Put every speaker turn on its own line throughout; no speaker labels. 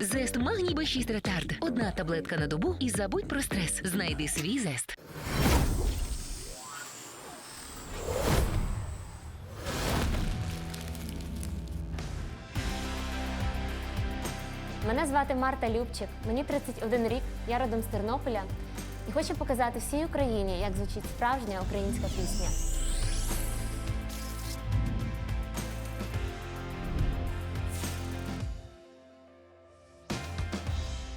Зест магній Б6 ретард. Одна таблетка на добу і забудь про стрес. Знайди свій зест.
Мене звати Марта Любчик, мені 31 рік, я родом з Тернополя і хочу показати всій Україні, як звучить справжня українська пісня.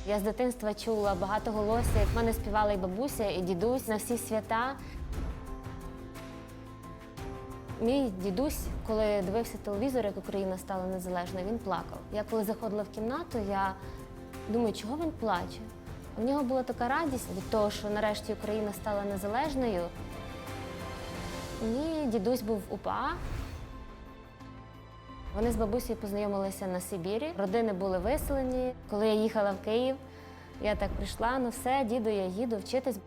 Я з дитинства чула багато голосів. В мене співала і бабуся, і дідусь на всі свята. Мій дідусь, коли дивився телевізор, як Україна стала незалежною, він плакав. Я коли заходила в кімнату, я думаю, чого він плаче? У нього була така радість від того, що нарешті Україна стала незалежною. Мій дідусь був УПА. Вони з бабусею познайомилися на Сибірі. Родини були виселені. Коли я їхала в Київ, я так прийшла, ну все, діду, я їду вчитись.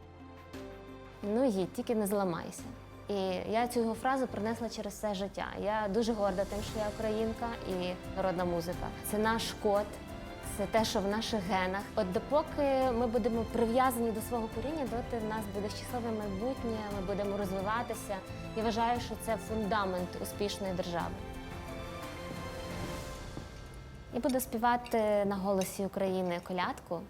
Ну їдь, тільки не зламайся. І я цю його фразу принесла через все життя. Я дуже горда тим, що я українка і народна музика. Це наш код, це те, що в наших генах. От допоки ми будемо прив'язані до свого коріння, доти в нас буде щасливе майбутнє, ми будемо розвиватися. Я вважаю, що це фундамент успішної держави. Я буду співати на голосі України колядку,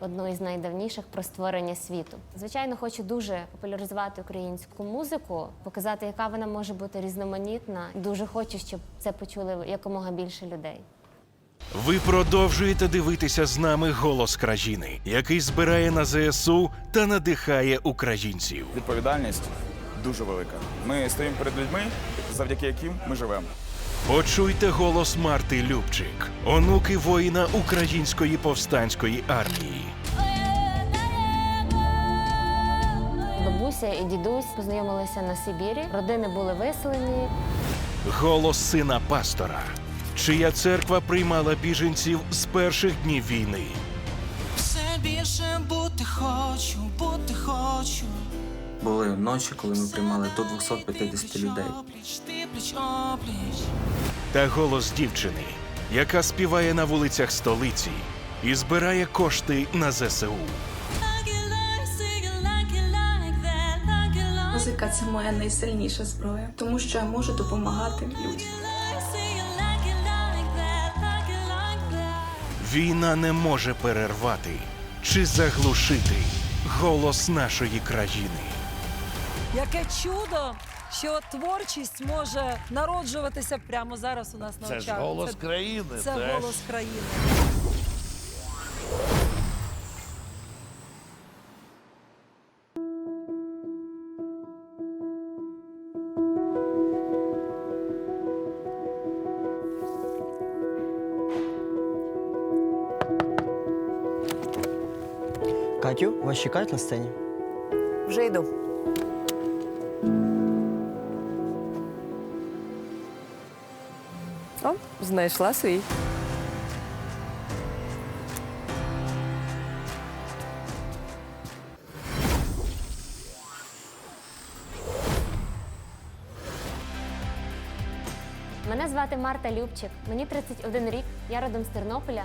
одну із найдавніших про створення світу. Звичайно, хочу дуже популяризувати українську музику, показати, яка вона може бути різноманітна. Дуже хочу, щоб це почули якомога більше людей.
Ви продовжуєте дивитися з нами голос країни, який збирає на ЗСУ та надихає українців.
Відповідальність дуже велика. Ми стоїмо перед людьми, завдяки яким ми живемо.
Почуйте голос Марти Любчик, онуки воїна української повстанської армії.
Бабуся і дідусь познайомилися на Сибірі. Родини були виселені.
Голос сина пастора, чия церква приймала біженців з перших днів війни.
Все більше бути хочу, бути хочу.
Були ночі, коли ми приймали до 250 людей.
Опліч, ти пліч опліч.
Та голос дівчини, яка співає на вулицях столиці і збирає кошти на ЗСУ.
Музика це моя найсильніша зброя, тому що я можу допомагати людям.
Війна не може перервати чи заглушити голос нашої країни.
Яке чудо, що творчість може народжуватися прямо зараз у нас на
Це
очах.
ж голос країни.
Це
теж.
голос країни.
Катю, вас чекають на сцені?
Вже йду. О, знайшла свій.
Мене звати Марта Любчик, мені 31 рік, я родом з Тернополя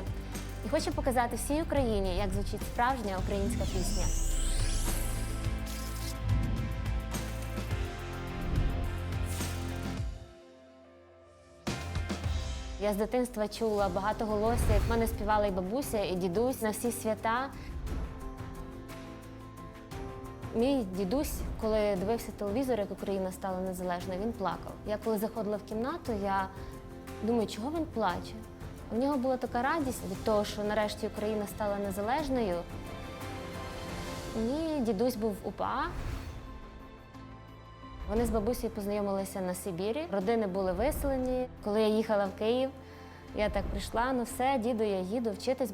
і хочу показати всій Україні, як звучить справжня українська пісня. Я з дитинства чула багато голосів. В мене співала і бабуся, і дідусь на всі свята. Мій дідусь, коли дивився телевізор, як Україна стала незалежною, він плакав. Я коли заходила в кімнату, я думаю, чого він плаче? У нього була така радість від того, що нарешті Україна стала незалежною. Мій дідусь був УПА. Вони з бабусею познайомилися на Сибірі. Родини були виселені. Коли я їхала в Київ, я так прийшла, ну все, діду, я їду вчитись.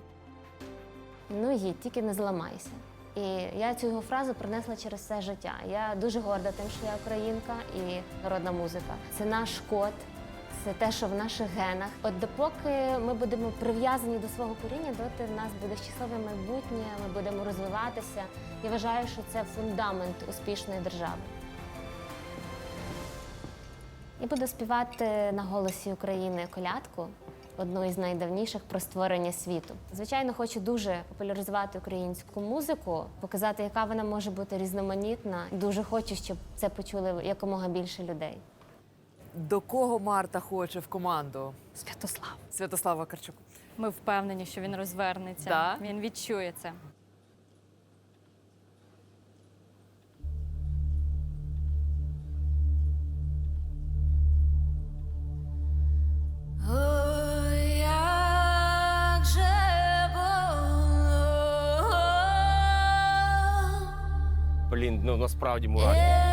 Ну їдь, тільки не зламайся. І я цю його фразу принесла через все життя. Я дуже горда тим, що я українка і народна музика. Це наш код, це те, що в наших генах. От допоки ми будемо прив'язані до свого коріння, доти в нас буде щасливе майбутнє, ми будемо розвиватися. Я вважаю, що це фундамент успішної держави. Я буду співати на голосі України колядку, одну із найдавніших про створення світу. Звичайно, хочу дуже популяризувати українську музику, показати, яка вона може бути різноманітна. Дуже хочу, щоб це почули якомога більше людей.
До кого Марта хоче в команду?
Святослав.
Святослав Вакарчук.
Ми впевнені, що він розвернеться.
Да?
Він відчує це.
Блін, ну насправді мурашки.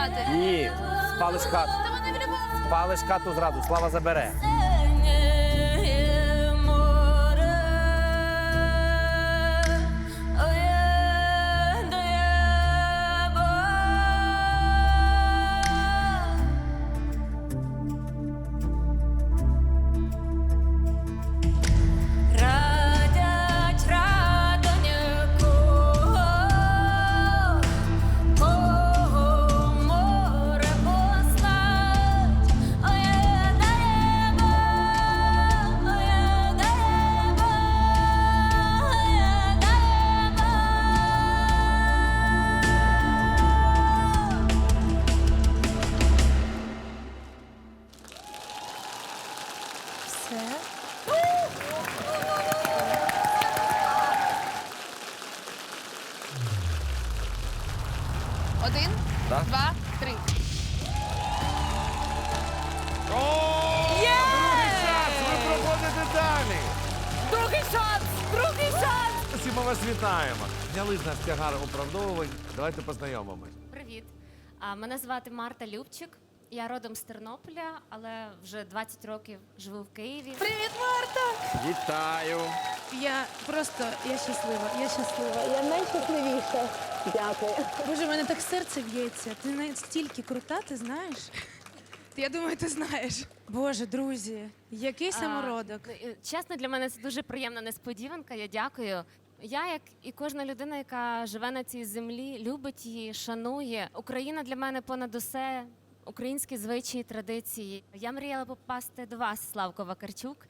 Встати?
Ні, спалиш хату. Спалиш хату зразу, слава забере.
Один,
Да?
два, три.
Ви проходите далі.
Другий шанс! Другий шанс!
Всі ми вас вітаємо. Зняли з нас тягар оправдовувань. Давайте познайомимось.
Привіт! А, Мене звати Марта Любчик. Я родом з Тернополя, але вже 20 років живу в Києві.
Привіт, Марта!
Вітаю.
Я просто я щаслива. Я щаслива. Я найщасливіша. Дякую. Боже, в мене так серце б'ється. Ти настільки крута, ти знаєш? Я думаю, ти знаєш. Боже, друзі, який самородок.
А, е, Чесно, для мене це дуже приємна несподіванка. Я дякую. Я, як і кожна людина, яка живе на цій землі, любить її, шанує. Україна для мене понад усе. Українські звичаї, традиції. Я мріяла попасти до вас, Славко Вакарчук.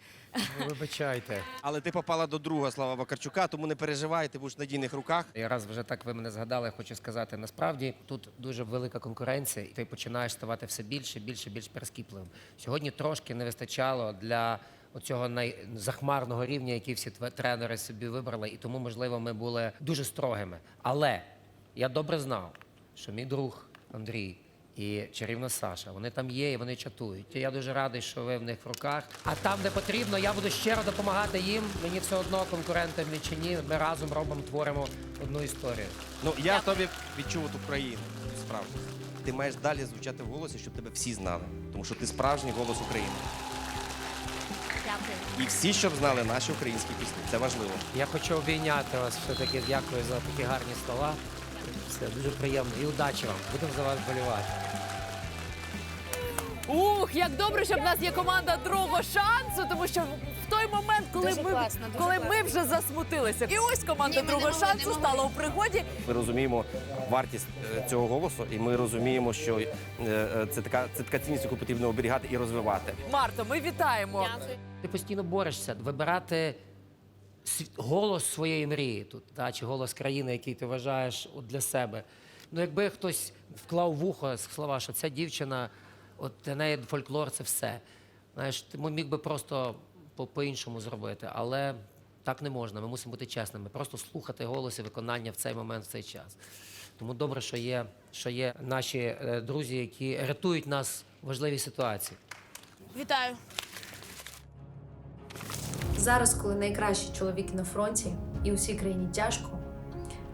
Вибачайте.
Але ти попала до друга Слава Вакарчука, тому не переживай, ти будеш в надійних руках.
І раз вже так ви мене згадали, я хочу сказати, насправді тут дуже велика конкуренція, і ти починаєш ставати все більше, більше, більш перескіпливим. Сьогодні трошки не вистачало для оцього найзахмарного рівня, який всі тренери собі вибрали, і тому, можливо, ми були дуже строгими. Але я добре знав, що мій друг Андрій. І чарівна Саша, вони там є і вони чатують. Я дуже радий, що ви в них в руках. А там, де потрібно, я буду щиро допомагати їм. Мені все одно конкурентам чи ні. Ми разом робимо, творимо одну історію.
Ну я в тобі відчув от Україну. Справді. Ти маєш далі звучати в голосі, щоб тебе всі знали. Тому що ти справжній голос України.
Дякую.
І всі, щоб знали наші українські пісні. Це важливо.
Я хочу обійняти вас. Все-таки дякую за такі гарні слова. Все дуже приємно. І удачі вам. Будемо за вас болівати.
Ух, як добре, що в нас є команда другого шансу, тому що в той момент, коли
Дуже
ми
класно, дуже
коли ми
класно.
вже засмутилися, і ось команда
Ні, ми не
другого
могли, не
шансу
могли.
стала у пригоді.
Ми розуміємо вартість е, цього голосу, і ми розуміємо, що е, е, це така це така цінність, яку потрібно оберігати і розвивати.
Марто, ми вітаємо.
Ти постійно борешся вибирати голос своєї мрії тут, та, чи голос країни, який ти вважаєш от для себе. Ну, якби хтось вклав в ухо слова, що ця дівчина, от для неї фольклор це все. Знаєш, ти міг би просто по- по-іншому зробити, але так не можна. Ми мусимо бути чесними, просто слухати голос і виконання в цей момент, в цей час. Тому добре, що є, що є наші е, друзі, які рятують нас в важливій ситуації.
Вітаю.
Зараз, коли найкращі чоловіки на фронті і усій країні тяжко,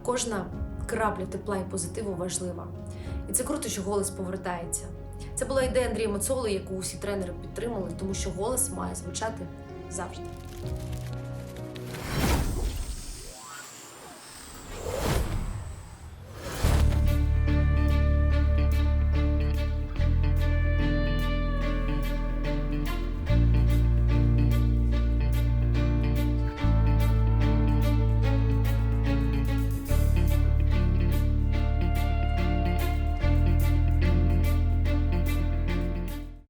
кожна крапля тепла і позитиву важлива. І це круто, що голос повертається. Це була ідея Андрія Мацоли, яку усі тренери підтримали, тому що голос має звучати завжди.